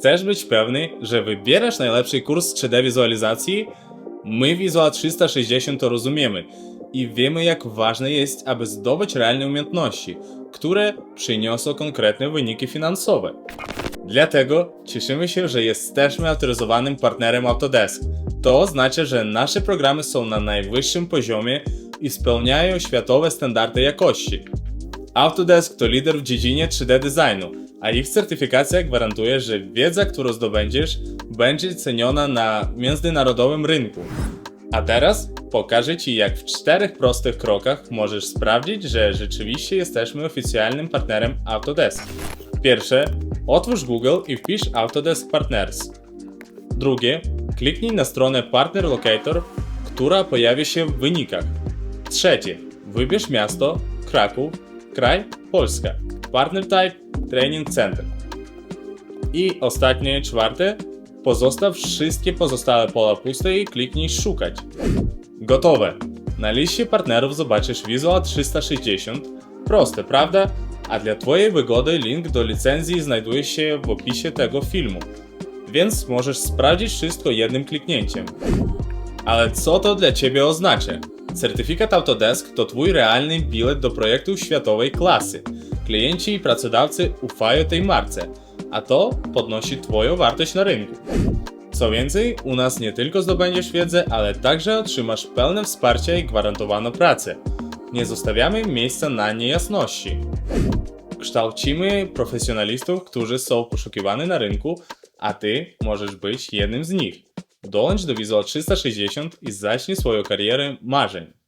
Chcesz być pewny, że wybierasz najlepszy kurs 3D wizualizacji? My Visual 360 to rozumiemy i wiemy jak ważne jest, aby zdobyć realne umiejętności, które przyniosą konkretne wyniki finansowe. Dlatego cieszymy się, że jesteśmy autoryzowanym partnerem Autodesk. To oznacza, że nasze programy są na najwyższym poziomie i spełniają światowe standardy jakości. Autodesk to lider w dziedzinie 3D designu, a ich certyfikacja gwarantuje, że wiedza, którą zdobędziesz, będzie ceniona na międzynarodowym rynku. A teraz pokażę Ci, jak w czterech prostych krokach możesz sprawdzić, że rzeczywiście jesteśmy oficjalnym partnerem Autodesk. Pierwsze, otwórz Google i wpisz Autodesk Partners. Drugie, kliknij na stronę Partner Locator, która pojawi się w wynikach. Trzecie, wybierz miasto, Kraków, kraj, Polska. Partner type, Training Center. I ostatnie, czwarte, pozostaw wszystkie pozostałe pola puste i kliknij Szukać. Gotowe! Na liście partnerów zobaczysz Visual 360. Proste, prawda? A dla Twojej wygody link do licencji znajduje się w opisie tego filmu. Więc możesz sprawdzić wszystko jednym kliknięciem. Ale co to dla Ciebie oznacza? Certyfikat Autodesk to Twój realny bilet do projektów światowej klasy. Klienci i pracodawcy ufają tej marce, a to podnosi Twoją wartość na rynku. Co więcej, u nas nie tylko zdobędziesz wiedzę, ale także otrzymasz pełne wsparcie i gwarantowaną pracę. Nie zostawiamy miejsca na niejasności. Kształcimy profesjonalistów, którzy są poszukiwani na rynku, a Ty możesz być jednym z nich. Dołącz do Visual 360 i zacznij swoją karierę marzeń.